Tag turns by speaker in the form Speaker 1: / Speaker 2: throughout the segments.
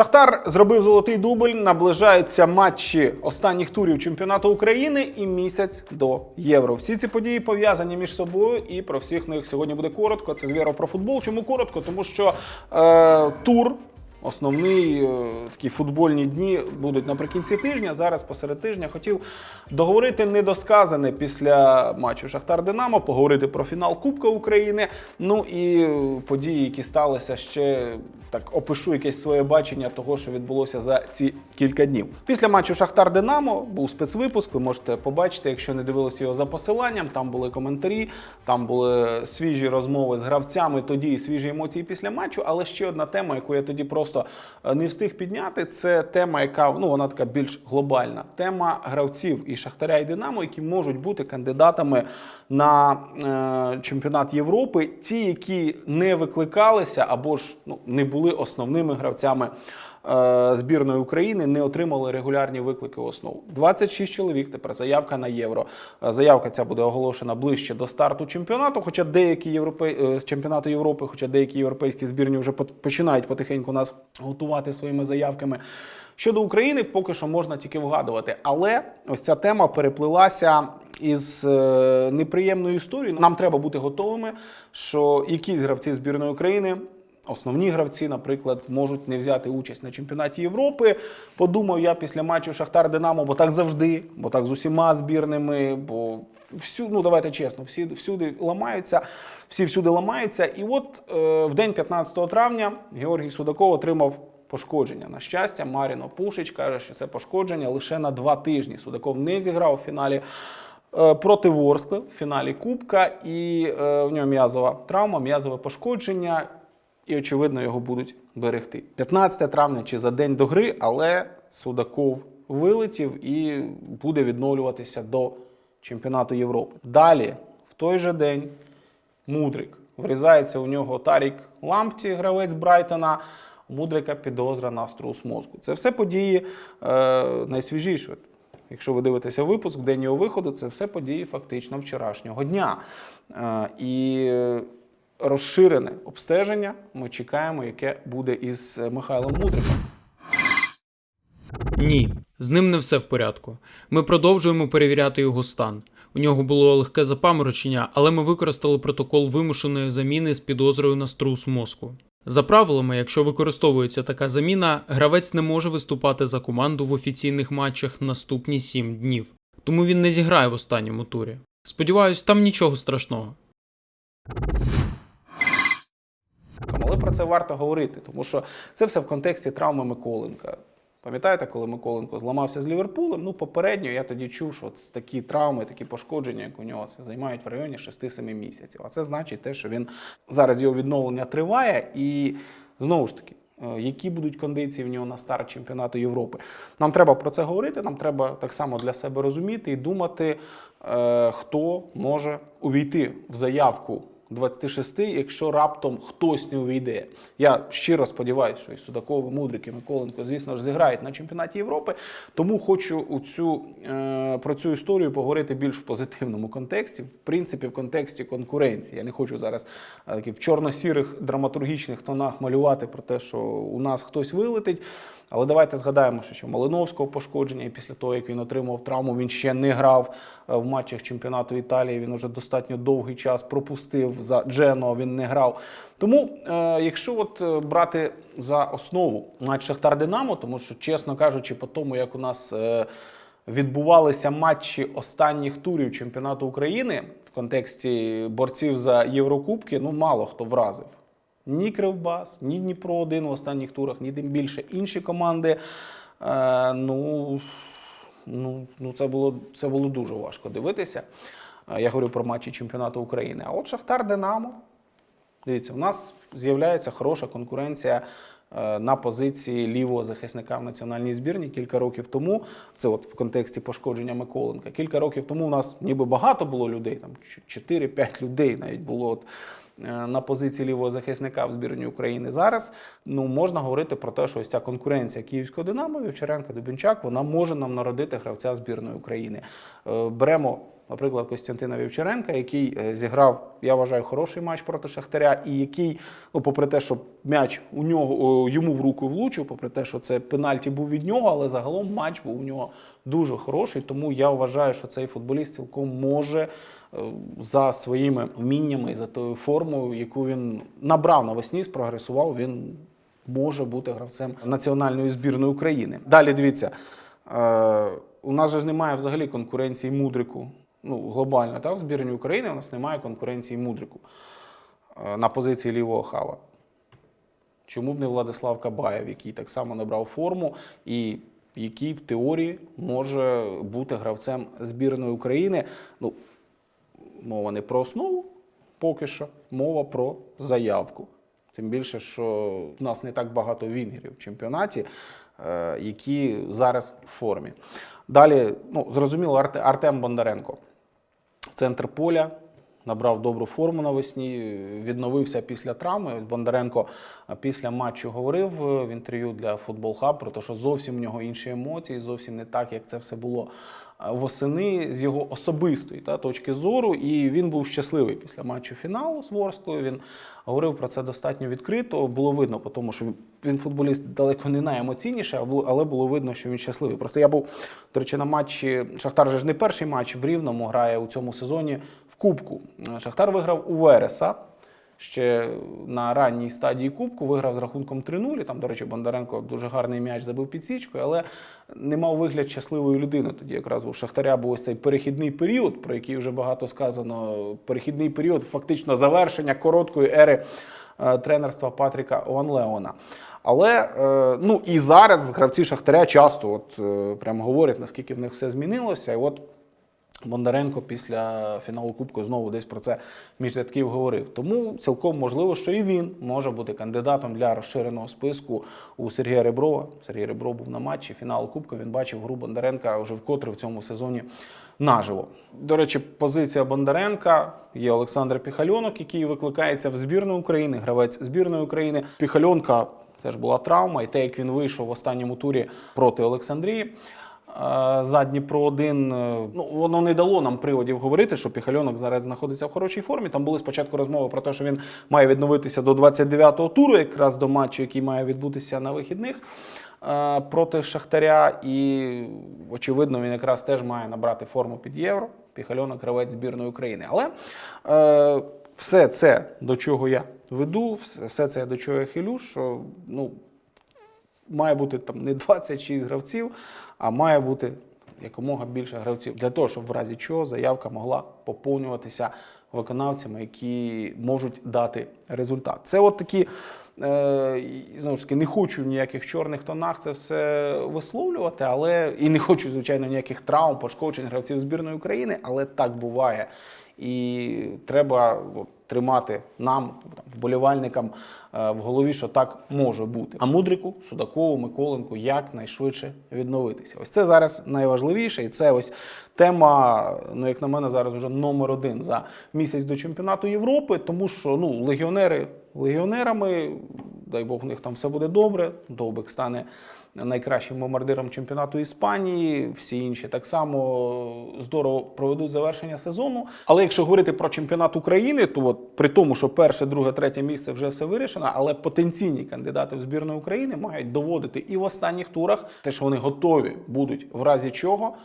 Speaker 1: Шахтар зробив золотий дубль. Наближаються матчі останніх турів чемпіонату України і місяць до євро. Всі ці події пов'язані між собою, і про всіх них сьогодні буде коротко. Це звіро про футбол. Чому коротко? Тому що е, тур. Основний е, такі футбольні дні будуть наприкінці тижня. Зараз посеред тижня хотів договорити недосказане після матчу Шахтар Динамо, поговорити про фінал Кубка України. Ну і події, які сталися ще так опишу якесь своє бачення того, що відбулося за ці кілька днів. Після матчу Шахтар Динамо був спецвипуск. Ви можете побачити, якщо не дивилися його за посиланням. Там були коментарі, там були свіжі розмови з гравцями, тоді і свіжі емоції після матчу. Але ще одна тема, яку я тоді просто е, не встиг підняти, це тема, яка ну вона така більш глобальна. Тема гравців і Шахтаря і Динамо, які можуть бути кандидатами на е, чемпіонат Європи, ті, які не викликалися або ж ну не були основними гравцями. Е, Збірної України не отримали регулярні виклики в основу. 26 чоловік. Тепер заявка на євро. Е, Заявка ця буде оголошена ближче до старту чемпіонату. Хоча деякі європе... е, чемпіонату Європи, хоча деякі європейські збірні вже починають потихеньку нас готувати своїми заявками. Щодо України, поки що можна тільки вгадувати. Але ось ця тема переплилася із неприємною історією. Нам треба бути готовими, що якісь гравці збірної України. Основні гравці, наприклад, можуть не взяти участь на чемпіонаті Європи. Подумав я після матчу Шахтар Динамо, бо так завжди, бо так з усіма збірними, бо всю, ну давайте чесно, всі всюди ламаються, всі всюди ламаються. І от е, в день 15 травня Георгій Судаков отримав пошкодження. На щастя, Маріно Пушич каже, що це пошкодження лише на два тижні. Судаков не зіграв у фіналі. е, Проти Ворскли в фіналі Кубка, і е, в нього м'язова травма, м'язове пошкодження, і очевидно його будуть берегти. 15 травня чи за день до гри, але Судаков вилетів і буде відновлюватися до чемпіонату Європи. Далі, в той же день, Мудрик. Врізається у нього Тарік Лампті, гравець Брайтона. Мудрика підозра на струс мозку. Це все події е, найсвіжіші. Якщо ви дивитеся випуск, день його виходу, це все події фактично вчорашнього дня. Е, і розширене обстеження ми чекаємо, яке буде із е, Михайлом Мудриком.
Speaker 2: Ні, з ним не все в порядку. Ми продовжуємо перевіряти його стан. У нього було легке запаморочення, але ми використали протокол вимушеної заміни з підозрою на струс мозку. За правилами, якщо використовується така заміна, гравець не може виступати за команду в офіційних матчах наступні 7 днів, тому він не зіграє в останньому турі. Сподіваюсь, там нічого страшного.
Speaker 1: Але про це варто говорити, тому що це все в контексті травми Миколенка. Пам'ятаєте, коли Миколенко зламався з Ліверпулем? Ну, попередньо я тоді чув, що такі травми, такі пошкодження, як у нього це займають в районі 6-7 місяців. А це значить те, що він зараз його відновлення триває, і знову ж таки. е, Які будуть кондиції в нього на старт чемпіонату Європи? Нам треба про це говорити. Нам треба так само для себе розуміти і думати, е, хто може увійти в заявку 26, якщо раптом хтось не увійде. Я щиро сподіваюся, що і Судаков, і Мудрик, і Миколенко, звісно ж, зіграють на чемпіонаті Європи. Тому хочу у цю, е, про цю історію поговорити більш в позитивному контексті, в принципі, в контексті конкуренції. Я не хочу зараз е, в чорно-сірих драматургічних тонах малювати про те, що у нас хтось вилетить. Але давайте згадаємо, що Малиновського пошкодження, і після того, як він отримав травму, він ще не грав е, в матчах чемпіонату Італії. Він вже достатньо довгий час пропустив за Джено, він не грав. Тому, е, якщо от е, брати за основу матч Шахтар Динамо, тому що, чесно кажучи, по тому, як у нас відбувалися матчі останніх турів чемпіонату України в контексті борців за Єврокубки, ну мало хто вразив. Ні Кривбас, ні Дніпро 1 в останніх турах, ні тим більше інші команди. Е, ну, ну, ну це, було, це було дуже важко дивитися. Е, Я говорю про матчі чемпіонату України. А от Шахтар Динамо. Дивіться, у нас з'являється хороша конкуренція е, на позиції лівого захисника в національній збірні кілька років тому. Це от в контексті пошкодження Миколенка. Кілька років тому у нас ніби багато було людей, там 4-5 людей навіть було от, на позиції лівого захисника в збірні України. Зараз ну можна говорити про те, що ось ця конкуренція київського Динамо, Вівчаренка, Дубінчак, вона може нам народити гравця збірної України. Е, Беремо наприклад, Костянтина Вівчаренка, який е, зіграв, я вважаю, хороший матч проти Шахтаря, і який, ну, попри те, що м'яч у нього йому в руку влучив, попри те, що це пенальті був від нього, але загалом матч був у нього дуже хороший. Тому я вважаю, що цей футболіст цілком може е, за своїми вміннями і за тою формою, яку він набрав навесні, спрогресував, він може бути гравцем національної збірної України. Далі дивіться, е, у нас же немає взагалі конкуренції мудрику. Ну, глобально, та, в збірні України у нас немає конкуренції мудрику е, на позиції лівого хава. Чому б не Владислав Кабаєв, який так само набрав форму і який в теорії може бути гравцем збірної України. Ну, мова не про основу поки що, мова про заявку. Тим більше, що в нас не так багато вінгерів в чемпіонаті, е, які зараз в формі. Далі, ну, зрозуміло, Арте- Артем Бондаренко. Центр поля набрав добру форму навесні, відновився після травми. Бондаренко після матчу говорив е, в інтерв'ю для Футбол Хаб про те, що зовсім в нього інші емоції, зовсім не так, як це все було восени з його особистої та, точки зору. І він був щасливий після матчу фіналу з Ворсклою. Він говорив про це достатньо відкрито. Було видно, по тому що він- футболіст далеко не найемоційніший, але було видно, що він щасливий. Просто я був, до речі, на матчі Шахтар же ж не перший матч в Рівному грає у цьому сезоні в Кубку. Шахтар виграв у Вереса. Ще на ранній стадії Кубку виграв з рахунком 3-0. Там, до речі, Бондаренко дуже гарний м'яч забив під січкою, але не мав вигляд щасливої людини. Тоді якраз у Шахтаря був ось цей перехідний період, про який вже багато сказано. Перехідний період, фактично завершення короткої ери е, тренерства Патріка Ван Леона. Але е, ну і зараз гравці Шахтаря часто от е, прямо говорять, наскільки в них все змінилося. І от Бондаренко після фіналу Кубку знову десь про це між рядків говорив. Тому цілком можливо, що і він може бути кандидатом для розширеного списку у Сергія Реброва. Сергій Ребров був на матчі фіналу Кубка. Він бачив гру Бондаренка вже вкотре в цьому сезоні наживо. До речі, позиція Бондаренка є Олександр Піхальонок, який викликається в збірну України, гравець збірної України. Піхальонка теж була травма, і те, як він вийшов в останньому турі проти Олександрії. Е, за Дніпро 1 ну воно не дало нам приводів говорити, що Піхальонок зараз знаходиться в хорошій формі. Там були спочатку розмови про те, що він має відновитися до 29-го туру, якраз до матчу, який має відбутися на вихідних е, проти Шахтаря. І очевидно, він якраз теж має набрати форму під євро. Піхальонок гравець збірної України. Але е, все це до чого я веду, все це до чого я хилю, що ну має бути там не 26 гравців, а має бути якомога більше гравців для того, щоб в разі чого заявка могла поповнюватися виконавцями, які можуть дати результат. Це от такі. е, Знову ж таки, не хочу в ніяких чорних тонах це все висловлювати, але і не хочу, звичайно, ніяких травм, пошкоджень гравців збірної України, але так буває. І треба от, тримати нам, вболівальникам е, в голові, що так може бути. А мудрику, Судакову, Миколенку якнайшвидше відновитися. Ось це зараз найважливіше, і це ось тема, ну як на мене, зараз вже номер один за місяць до чемпіонату Європи, тому що ну легіонери легіонерами, дай Бог, у них там все буде добре. Довбик стане найкращим бомбардиром чемпіонату Іспанії. Всі інші так само здорово проведуть завершення сезону. Але якщо говорити про чемпіонат України, то от при тому, що перше, друге, третє місце вже все вирішено, але потенційні кандидати в збірну України мають доводити і в останніх турах те, що вони готові будуть в разі чого.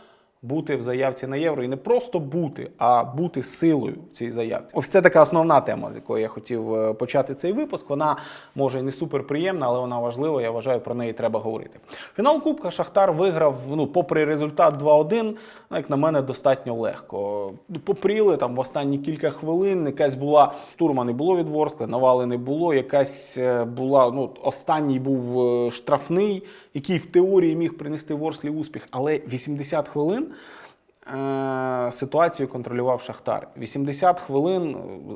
Speaker 1: Бути в заявці на євро і не просто бути, а бути силою в цій заявці. Ось це така основна тема, з якої я хотів е, почати цей випуск. Вона може і не суперприємна, але вона важлива. Я вважаю, про неї треба говорити. Фінал Кубка Шахтар виграв. Ну, попри результат 2-1, ну, як на мене, достатньо легко. Ну, Попріли там в останні кілька хвилин. Якась була штурма не було від Ворскли, навали не було. Якась е, була ну останній був е, штрафний, який в теорії міг принести Ворслі успіх, але 80 хвилин е, ситуацію контролював Шахтар. 80 хвилин е,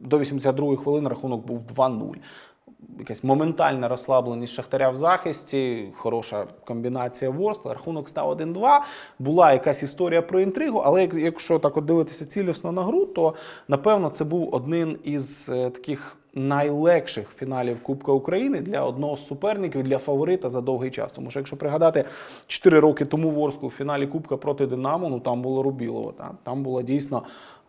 Speaker 1: до 82 хвилини рахунок був 2-0. Якась моментальна розслабленість Шахтаря в захисті, хороша комбінація Ворскла, рахунок став 1-2. Була якась історія про інтригу, але якщо так от дивитися цілісно на гру, то напевно це був один із е, таких найлегших фіналів Кубка України для одного з суперників для фаворита за довгий час. Тому що якщо пригадати 4 роки тому Ворску в фіналі Кубка проти Динамо, ну там було Рубілово. Та? Там була дійсно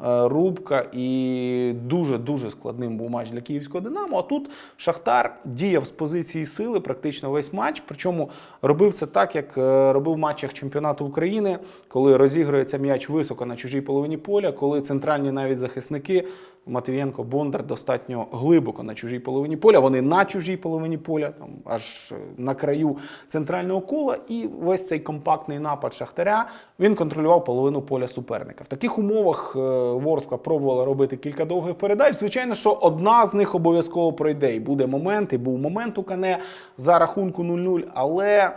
Speaker 1: е, рубка і дуже дуже складним був матч для київського Динамо. А тут Шахтар діяв з позиції сили практично весь матч. Причому робив це так, як е, робив в матчах чемпіонату України, коли розігрується м'яч високо на чужій половині поля, коли центральні навіть захисники Матвієнко, Бондар достатньо глибоко на чужій половині поля. Вони на чужій половині поля, там аж е, на краю центрального кола. І весь цей компактний напад Шахтаря він контролював половину поля суперника. В таких умовах е, Ворскла пробувала робити кілька довгих передач. Звичайно, що одна з них обов'язково пройде. І буде момент, і був момент у Кане за рахунку 0-0, але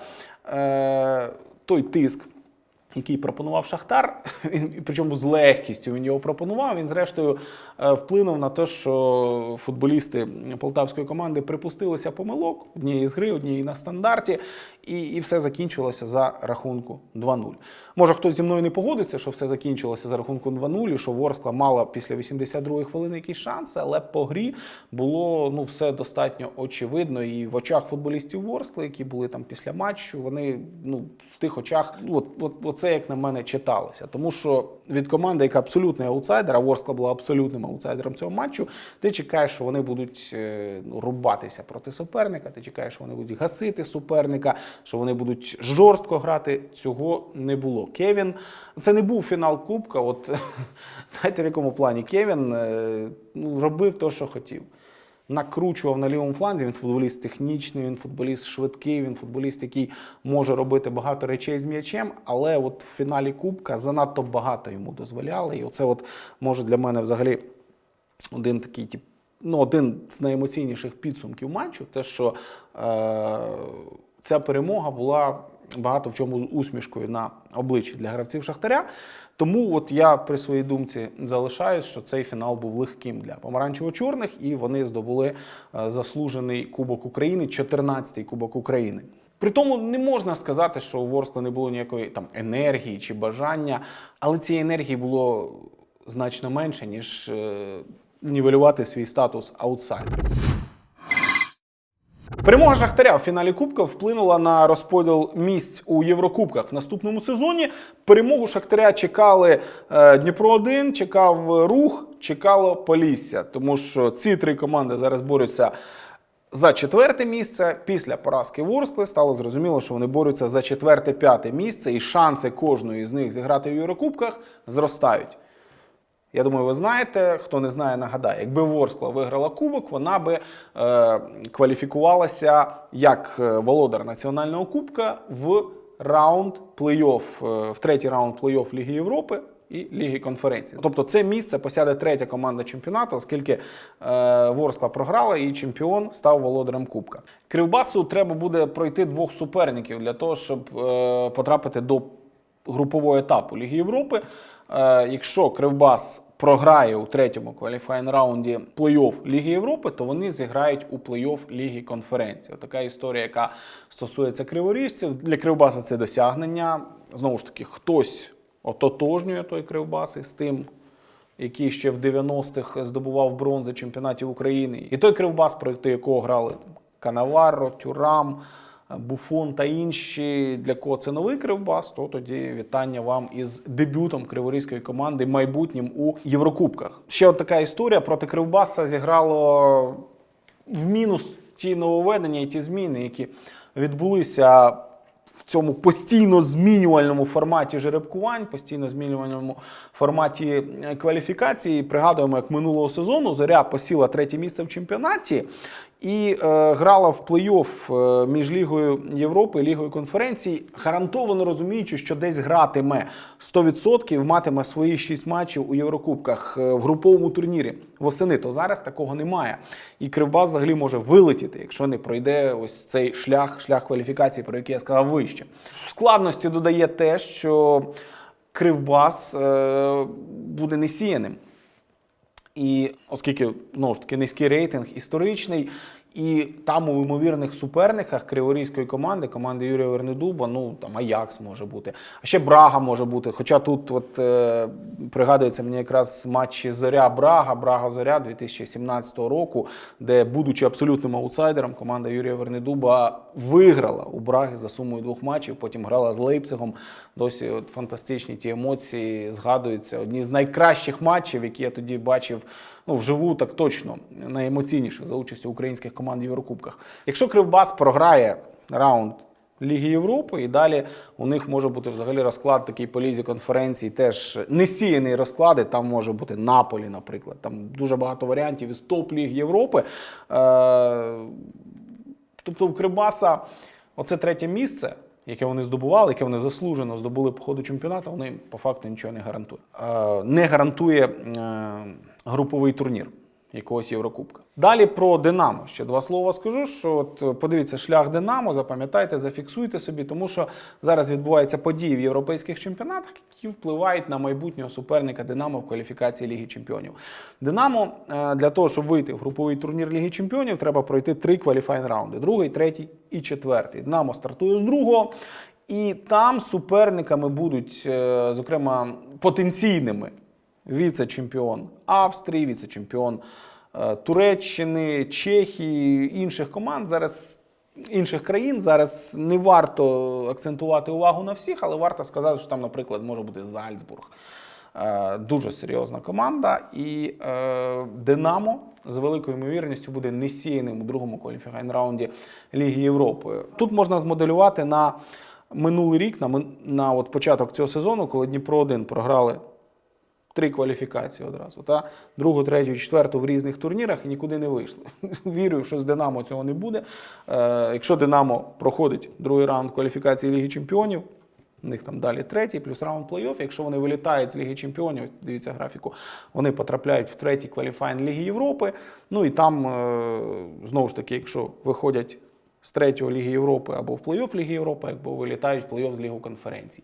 Speaker 1: е, той тиск який пропонував Шахтар, він, причому з легкістю він його пропонував. Він, зрештою, е, вплинув на те, що футболісти полтавської команди припустилися помилок однієї з гри, однієї на стандарті, і, і все закінчилося за рахунку 2-0. Може, хтось зі мною не погодиться, що все закінчилося за рахунку 2-0, і що Ворскла мала після 82-ї хвилини якісь шанси, але по грі було ну, все достатньо очевидно. І в очах футболістів Ворскли, які були там після матчу, вони ну, в тих очах, ну, от, от, оце, як на мене, читалося. Тому що від команди, яка абсолютний аутсайдер, а Ворскла була абсолютним аутсайдером цього матчу, ти чекаєш, що вони будуть е, ну, рубатися проти суперника, ти чекаєш, що вони будуть гасити суперника, що вони будуть жорстко грати. Цього не було. Кевін, це не був фінал Кубка. От знаєте, в якому плані Кевін е, ну, робив те, що хотів накручував на лівому фланзі. Він футболіст технічний, він футболіст швидкий, він футболіст, який може робити багато речей з м'ячем, але от в фіналі Кубка занадто багато йому дозволяли. І оце от може для мене взагалі один такий тип. Ну, один з найемоційніших підсумків матчу, те, що е, ця перемога була багато в чому усмішкою на обличчі для гравців Шахтаря. Тому от я при своїй думці залишаюсь, що цей фінал був легким для помаранчево-чорних, і вони здобули е, заслужений Кубок України, 14-й Кубок України. При тому не можна сказати, що у Ворскла не було ніякої там енергії чи бажання, але цієї енергії було значно менше, ніж е, нівелювати свій статус аутсайдера. Перемога Шахтаря в фіналі Кубка вплинула на розподіл місць у Єврокубках в наступному сезоні. Перемогу Шахтаря чекали е, Дніпро 1 чекав Рух, чекало Полісся, тому що ці три команди зараз борються. За четверте місце після поразки Ворскли стало зрозуміло, що вони борються за четверте-п'яте місце, і шанси кожної з них зіграти в Єврокубках зростають. Я думаю, ви знаєте. Хто не знає, нагадаю, якби Ворскла виграла кубок, вона би е, кваліфікувалася як е, володар національного кубка в раунд плей-офф, е, в третій раунд плей-офф Ліги Європи. І Ліги конференції. Тобто це місце посяде третя команда чемпіонату, оскільки е, Ворскла програла і чемпіон став володарем Кубка. Кривбасу треба буде пройти двох суперників для того, щоб е, потрапити до групового етапу Ліги Європи. Е, якщо Кривбас програє у третьому кваліфайн раунді плей-офф Ліги Європи, то вони зіграють у плей-офф Ліги конференції. Така історія, яка стосується криворіжців. Для Кривбаса це досягнення. Знову ж таки, хтось ототожнює той Кривбас із тим. Який ще в 90-х здобував бронзи чемпіонатів України, і той кривбас, проти якого грали там, Канаварро, Тюрам, Буфон та інші, для кого це новий кривбас, то тоді вітання вам із дебютом криворізької команди майбутнім у Єврокубках. Ще от така історія проти Кривбаса зіграло в мінус ті нововведення і ті зміни, які відбулися в цьому постійно змінювальному форматі жеребкувань, постійно змінювальному форматі е, кваліфікації. Пригадуємо, як минулого сезону зоря посіла третє місце в чемпіонаті і е, грала в плей-офф е, між Лігою Європи і Лігою конференцій, гарантовано розуміючи, що десь гратиме 100%, матиме свої 6 матчів у Єврокубках е, в груповому турнірі восени. То зараз такого немає. І Кривбас взагалі може вилетіти, якщо не пройде ось цей шлях, шлях кваліфікації, про який я сказав вище. Складності додає те, що Кривбас е, буде несіяним. І оскільки ну ж таки низький рейтинг історичний, І там у ймовірних суперниках криворізької команди, команди Юрія Вернедуба, ну там Аякс може бути, а ще Брага може бути. Хоча тут, от е, пригадується мені якраз матчі Зоря Брага, Брага Зоря 2017 року, де, будучи абсолютним аутсайдером, команда Юрія Вернедуба виграла у Браги за сумою двох матчів. Потім грала з Лейпцигом. Досі от фантастичні ті емоції згадуються. Одні з найкращих матчів, які я тоді бачив ну, вживу, так точно найемоційніших за участю українських команд в Єврокубках. Якщо Кривбас програє раунд Ліги Європи, і далі у них може бути взагалі розклад такий по лізі конференції, теж не сіяний розклади. Там може бути Наполі, наприклад. Там дуже багато варіантів із топ-ліг Європи. Е- Тобто у Кривбаса оце третє місце, яке вони здобували, яке вони заслужено здобули по ходу чемпіонату, вони по факту нічого не гарантує. Е, не гарантує е, груповий турнір якогось Єврокубка. Далі про Динамо. Ще два слова скажу. Що от подивіться шлях Динамо, запам'ятайте, зафіксуйте собі, тому що зараз відбуваються події в європейських чемпіонатах, які впливають на майбутнього суперника Динамо в кваліфікації Ліги Чемпіонів. Динамо е, для того, щоб вийти в груповий турнір Ліги Чемпіонів, треба пройти три кваліфайн раунди: другий, третій і четвертий. Динамо стартує з другого. І там суперниками будуть, е, зокрема, потенційними віце-чемпіон Австрії, віце-чемпіон е, Туреччини, Чехії, інших команд. Зараз інших країн зараз не варто акцентувати увагу на всіх, але варто сказати, що там, наприклад, може бути Зальцбург. Е, Дуже серйозна команда, і е, Динамо з великою ймовірністю буде несіяним у другому кваліфікаційному раунді Ліги Європи. Тут можна змоделювати на минулий рік, на, на от початок цього сезону, коли Дніпро 1 програли три кваліфікації одразу. Та? Другу, третю, четверту в різних турнірах і нікуди не вийшли. Вірю, що з Динамо цього не буде. Е, якщо Динамо проходить другий раунд кваліфікації Ліги Чемпіонів, у них там далі третій, плюс раунд плей-офф. Якщо вони вилітають з Ліги Чемпіонів, дивіться графіку, вони потрапляють в третій кваліфайн Ліги Європи. Ну і там, е, знову ж таки, якщо виходять з третього Ліги Європи або в плей-офф Ліги Європи, або вилітають в плей-офф з Лігу конференцій.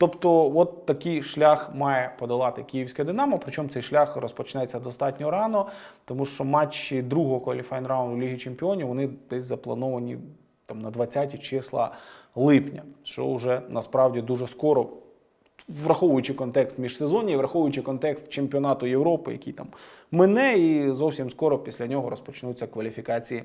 Speaker 1: Тобто, от такий шлях має подолати київське Динамо. Причому цей шлях розпочнеться достатньо рано, тому що матчі другого кваліфайн раунду Ліги Чемпіонів вони десь заплановані там на 20 числа липня, що вже насправді дуже скоро. Враховуючи контекст міжсезоння, і враховуючи контекст чемпіонату Європи, який там мине, і зовсім скоро після нього розпочнуться кваліфікації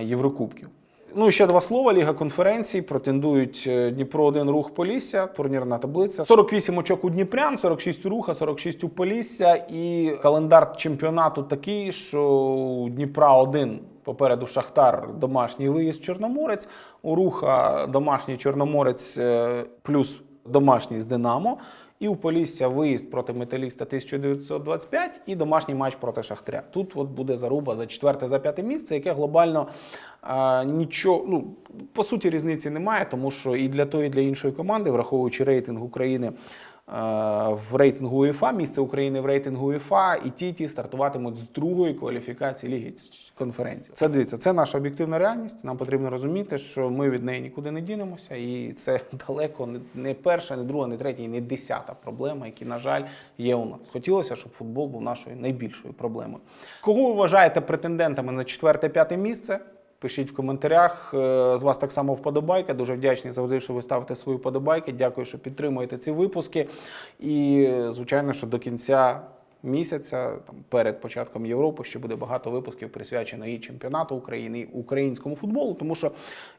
Speaker 1: Єврокубків. Ну ще два слова. Ліга конференцій претендують е, Дніпро 1 рух Полісся, турнірна таблиця. 48 очок у Дніпрян, 46 у руха, 46 у Полісся. І календар чемпіонату такий, що у Дніпра 1 попереду Шахтар, домашній виїзд Чорноморець, у руха домашній Чорноморець е, плюс домашній з Динамо. І у Полісся виїзд проти металіста 1925 і домашній матч проти Шахтаря. Тут от буде заруба за четверте, за п'яте місце, яке глобально е, нічого, ну по суті, різниці немає, тому що і для тої, і для іншої команди, враховуючи рейтинг України в рейтингу УЄФА, місце України в рейтингу УЄФА, і ті, ті стартуватимуть з другої кваліфікації Ліги конференції. Це дивіться, це наша об'єктивна реальність. Нам потрібно розуміти, що ми від неї нікуди не дінемося, і це далеко не перша, не друга, не третя, і не десята проблема, які, на жаль, є у нас. Хотілося, щоб футбол був нашою найбільшою проблемою. Кого ви вважаєте претендентами на четверте-п'яте місце? Пишіть в коментарях. Е, З вас так само вподобайка. Дуже вдячний завжди, що ви ставите свої вподобайки. Дякую, що підтримуєте ці випуски. І, звичайно, що до кінця місяця, там, перед початком Європи, ще буде багато випусків присвячено і чемпіонату України, і українському футболу, тому що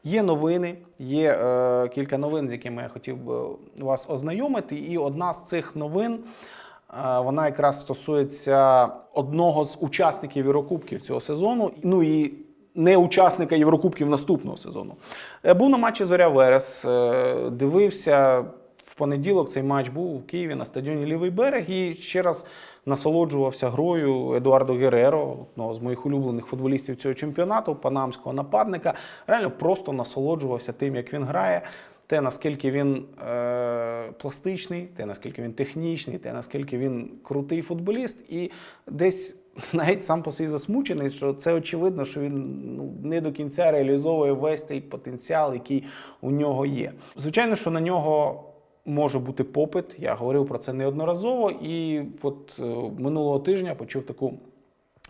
Speaker 1: є новини, є е, кілька новин, з якими я хотів би вас ознайомити. І одна з цих новин. Е, Вона якраз стосується одного з учасників Єврокубків цього сезону. Ну і не учасника Єврокубків наступного сезону. Е, Був на матчі Зоря Верес, е, дивився в понеділок. Цей матч був у Києві на стадіоні Лівий берег і ще раз насолоджувався грою Едуардо Гереро, одного з моїх улюблених футболістів цього чемпіонату, панамського нападника. Реально просто насолоджувався тим, як він грає. Те, наскільки він е, пластичний, те, наскільки він технічний, те, наскільки він крутий футболіст, і десь навіть сам по собі засмучений, що це очевидно, що він ну, не до кінця реалізовує весь той потенціал, який у нього є. Звичайно, що на нього може бути попит. Я говорив про це неодноразово, і от е, минулого тижня почув таку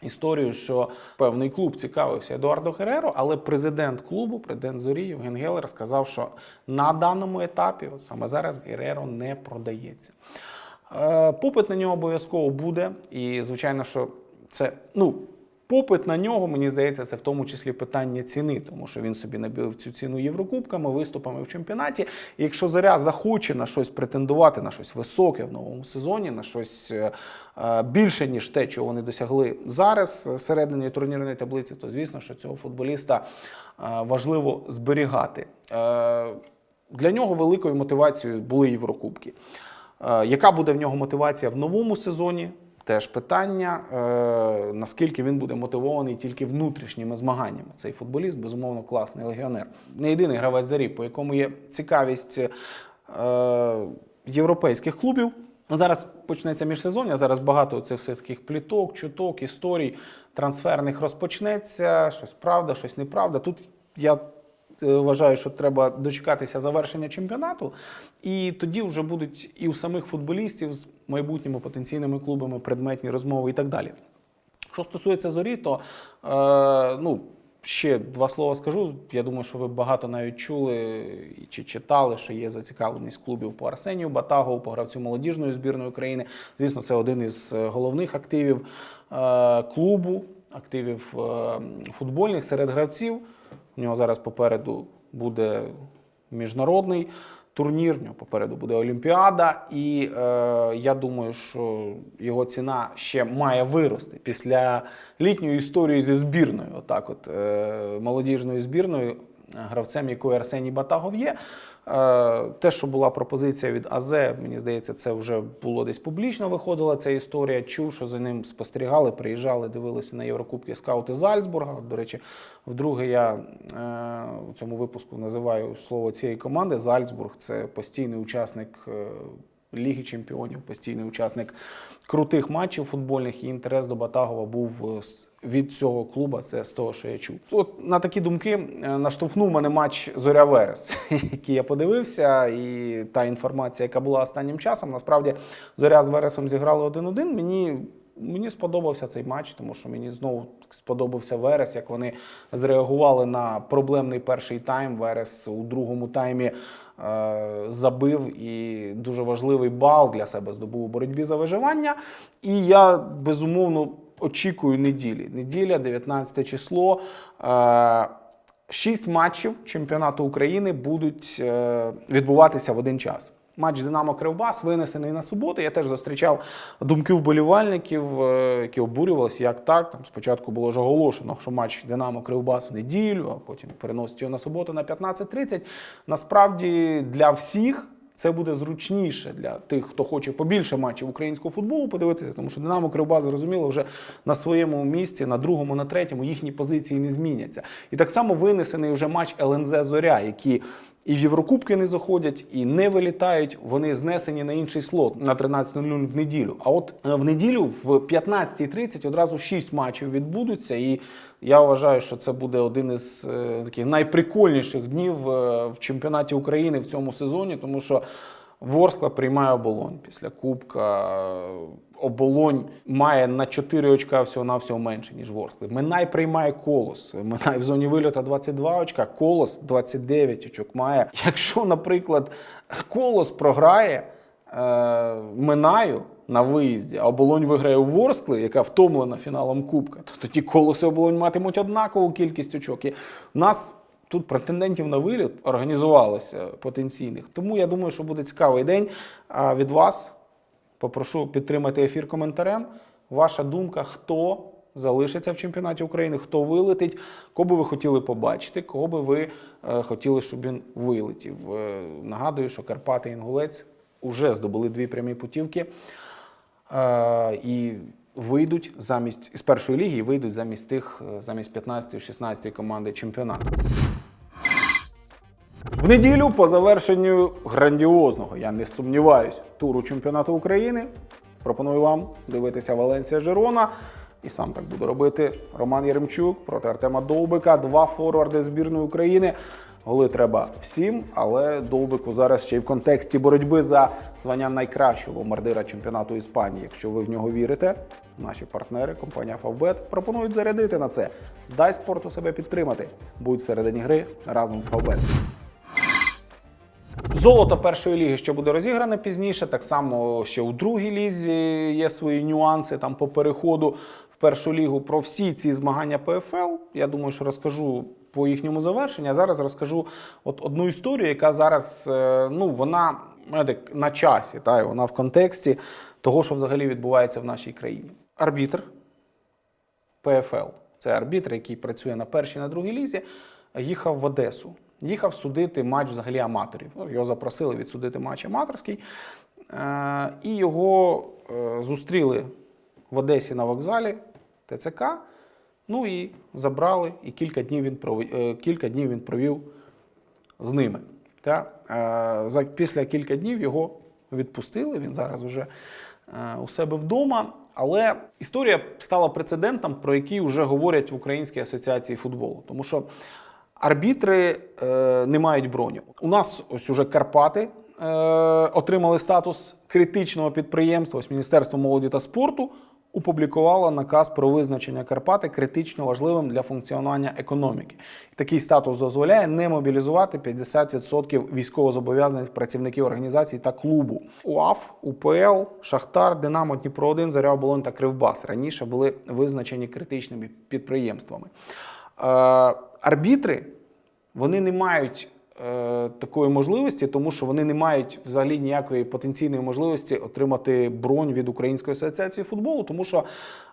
Speaker 1: історію, що певний клуб цікавився Едуардо Гереро, але президент клубу, президент Зорі Євген Гелер сказав, що на даному етапі, саме зараз, Гереро не продається. Е, Попит на нього обов'язково буде, і звичайно, що це ну. Попит на нього, мені здається, це в тому числі питання ціни, тому що він собі набив цю ціну Єврокубками, виступами в чемпіонаті. І якщо заря захоче на щось претендувати, на щось високе в новому сезоні, на щось е, е, більше, ніж те, чого вони досягли зараз е, всередині турнірної таблиці, то звісно, що цього футболіста важливо зберігати. Для нього великою мотивацією були Єврокубки. Яка буде в нього мотивація в новому сезоні? Теж питання, е, наскільки він буде мотивований тільки внутрішніми змаганнями. Цей футболіст, безумовно, класний легіонер. Не єдиний гравець зарі, по якому є цікавість е, європейських клубів. Ну, Зараз почнеться міжсезоння, зараз багато цих все таких пліток, чуток, історій трансферних розпочнеться. Щось правда, щось неправда. Тут я е, вважаю, що треба дочекатися завершення чемпіонату, і тоді вже будуть і у самих футболістів майбутніми потенційними клубами предметні розмови і так далі. Що стосується зорі, то е, ну, ще два слова скажу. Я думаю, що ви багато навіть чули чи читали, що є зацікавленість клубів по Арсенію Батагову, по гравцю молодіжної збірної України. Звісно, це один із е, головних активів е, клубу, активів е, футбольних серед гравців. У нього зараз попереду буде міжнародний турнір, в нього попереду буде Олімпіада, і е, я думаю, що його ціна ще має вирости після літньої історії зі збірною. Отак, от е, молодіжною збірною, гравцем якої Арсеній Батагов є. Е, те, що була пропозиція від АЗ, мені здається, це вже було десь публічно виходила ця історія. Чув, що за ним спостерігали, приїжджали, дивилися на Єврокубки скаути Зальцбурга. До речі, вдруге я е, у цьому випуску називаю слово цієї команди. Зальцбург це постійний учасник. Ліги чемпіонів, постійний учасник крутих матчів футбольних, і інтерес до Батагова був е, від цього клуба. Це з того, що я чув. От на такі думки е, наштовхнув мене матч Зоря Верес, який я подивився, і та інформація, яка була останнім часом. Насправді Зоря з Вересом зіграли 1-1. Мені Мені сподобався цей матч, тому що мені знову сподобався Верес, як вони зреагували на проблемний перший тайм. Верес у другому таймі е, забив і дуже важливий бал для себе здобув у боротьбі за виживання. І я безумовно очікую неділі. Неділя, 19 число. Е, Шість матчів чемпіонату України будуть е, відбуватися в один час. Матч Динамо Кривбас винесений на суботу. Я теж зустрічав думки вболівальників, е, які обурювалися, як так. Там спочатку було ж оголошено, що матч Динамо Кривбас в неділю, а потім переносять його на суботу на 15.30. Насправді для всіх. Це буде зручніше для тих, хто хоче побільше матчів українського футболу подивитися, тому що Динамо Кривбас, зрозуміло, вже на своєму місці, на другому, на третьому їхні позиції не зміняться. І так само винесений вже матч ЛНЗ Зоря, які і в Єврокубки не заходять, і не вилітають. Вони знесені на інший слот на 13.00 в неділю. А от е, в неділю в 15.30 одразу 6 матчів відбудуться. І я вважаю, що це буде один із е, таких найприкольніших днів е, в чемпіонаті України в цьому сезоні, тому що Ворскла приймає оболонь після Кубка. Оболонь має на 4 очка всього навсього менше, ніж Ворскли. Минай приймає колос. Минай в зоні вильота 22 очка, колос 29 очок має. Якщо, наприклад, колос програє е, Минаю на виїзді, а оболонь виграє у Ворскли, яка втомлена фіналом Кубка, то тоді колос оболонь матимуть однакову кількість очок. І в нас Тут претендентів на виліт організувалося потенційних. Тому я думаю, що буде цікавий день. А від вас попрошу підтримати ефір коментарем. Ваша думка, хто залишиться в чемпіонаті України, хто вилетить, кого би ви хотіли побачити, кого би ви е, хотіли, щоб він вилетів. Е, нагадую, що Карпати і Інгулець вже здобули дві прямі путівки. Е, і вийдуть замість із першої ліги вийдуть замість тих, замість 15-16 команди чемпіонату. В неділю по завершенню грандіозного, я не сумніваюсь, туру чемпіонату України. Пропоную вам дивитися Валенсія Жирона. І сам так буду робити Роман Єремчук проти Артема Довбика. Два форварди збірної України. Голи треба всім, але Довбику зараз ще й в контексті боротьби за звання найкращого бомбардира чемпіонату Іспанії. Якщо ви в нього вірите, наші партнери, компанія Фавбет, пропонують зарядити на це. Дай спорту себе підтримати. Будь всередині гри разом з Фавбет. Золото першої ліги ще буде розігране пізніше. Так само ще у другій лізі є свої нюанси там по переходу в першу лігу. Про всі ці змагання ПФЛ. Я думаю, що розкажу по їхньому завершенню. А зараз розкажу от одну історію, яка зараз е, ну вона на часі, та і вона в контексті того, що взагалі відбувається в нашій країні. Арбітр ПФЛ. Це арбітр, який працює на першій, на другій лізі, їхав в Одесу. Їхав судити матч взагалі аматорів. Ну, Його запросили відсудити матч аматорський. Е, і його е, зустріли в Одесі на вокзалі ТЦК. Ну і забрали, і кілька днів він провів, е, кілька днів він провів з ними. Та, е, після кілька днів його відпустили. Він зараз уже е, у себе вдома. Але історія стала прецедентом, про який вже говорять в Українській асоціації футболу. Тому що арбітри е, не мають броню. У нас ось уже Карпати е, отримали статус критичного підприємства. Ось Міністерство молоді та спорту опублікувало наказ про визначення Карпати критично важливим для функціонування економіки. Такий статус дозволяє не мобілізувати 50% військовозобов'язаних працівників організацій та клубу. УАФ, УПЛ, Шахтар, Динамо, Дніпро 1 Заря Оболонь та Кривбас раніше були визначені критичними підприємствами. Е, арбітри вони не мають е, такої можливості, тому що вони не мають взагалі ніякої потенційної можливості отримати бронь від Української асоціації футболу, тому що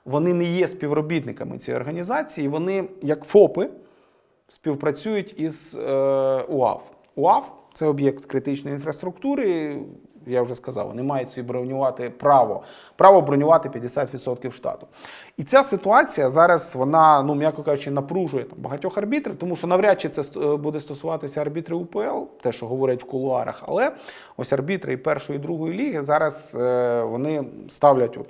Speaker 1: вони не є співробітниками цієї організації. Вони, як ФОПи, співпрацюють із е, УАФ. УАФ це об'єкт критичної інфраструктури. Я вже сказав, вони мають собі бронювати право, право бронювати 50% штату. І ця ситуація зараз вона, ну м'яко кажучи, напружує там багатьох арбітрів, тому що навряд чи це е, буде стосуватися арбітрів УПЛ, те, що говорять в кулуарах. Але ось арбітри і першої і другої ліги зараз е, вони ставлять от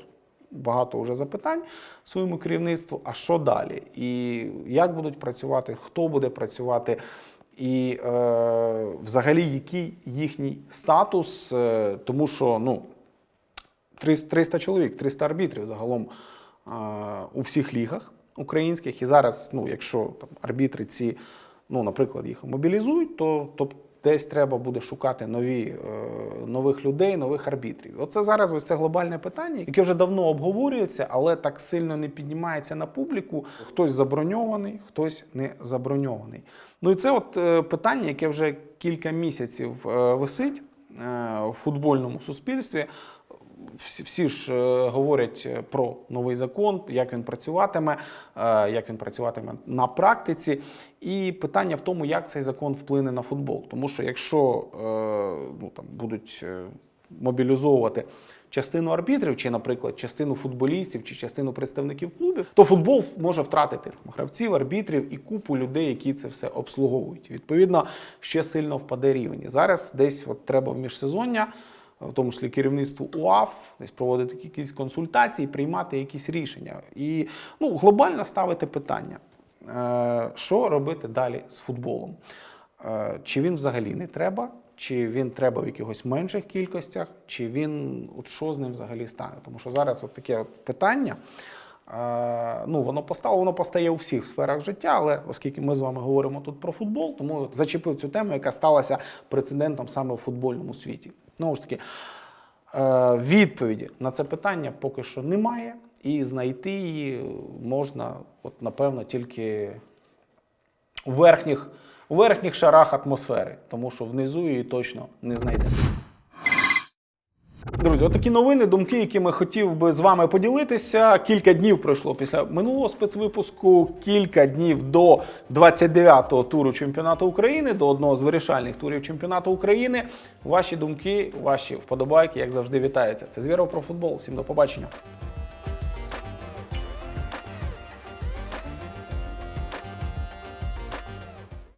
Speaker 1: багато вже запитань своєму керівництву. А що далі? І як будуть працювати, хто буде працювати, і е, взагалі який їхній статус, е, тому що ну, 300 300 чоловік, 300 арбітрів загалом е, у всіх лігах українських. І зараз, ну, якщо там, арбітри ці, ну, наприклад, їх мобілізують, то, то десь треба буде шукати нові, е, нових людей, нових арбітрів. Оце зараз ось це глобальне питання, яке вже давно обговорюється, але так сильно не піднімається на публіку. Хтось заброньований, хтось не заброньований. Ну і це от е, питання, яке вже кілька місяців е, висить в футбольному суспільстві. Всі, ж е, говорять е, про новий закон, як він працюватиме, е, як він працюватиме на практиці. І питання в тому, як цей закон вплине на футбол. Тому що якщо ну, там, будуть мобілізовувати частину арбітрів, чи, наприклад, частину футболістів, чи частину представників клубів, то футбол може втратити гравців, арбітрів і купу людей, які це все обслуговують. Відповідно, ще сильно впаде рівень. Зараз десь от треба в міжсезоння в тому числі керівництву УАФ, десь проводити якісь консультації, приймати якісь рішення. І ну, глобально ставити питання, е, що робити далі з футболом. Е, Чи він взагалі не треба, чи він треба в якихось менших кількостях, чи він от що з ним взагалі стане. Тому що зараз от таке от питання. е, Ну, воно постало, воно постає у всіх сферах життя, але оскільки ми з вами говоримо тут про футбол, тому зачепив цю тему, яка сталася прецедентом саме в футбольному світі. Знову ж таки, е, відповіді на це питання поки що немає, і знайти її можна, от, напевно, тільки у верхніх, у верхніх шарах атмосфери, тому що внизу її точно не знайдемо. Друзі, отакі новини, думки, якими хотів би з вами поділитися. Кілька днів пройшло після минулого спецвипуску, кілька днів до 29-го туру чемпіонату України, до одного з вирішальних турів чемпіонату України. Ваші думки, ваші вподобайки, як завжди, вітаються. Це звіро про футбол. Всім до побачення.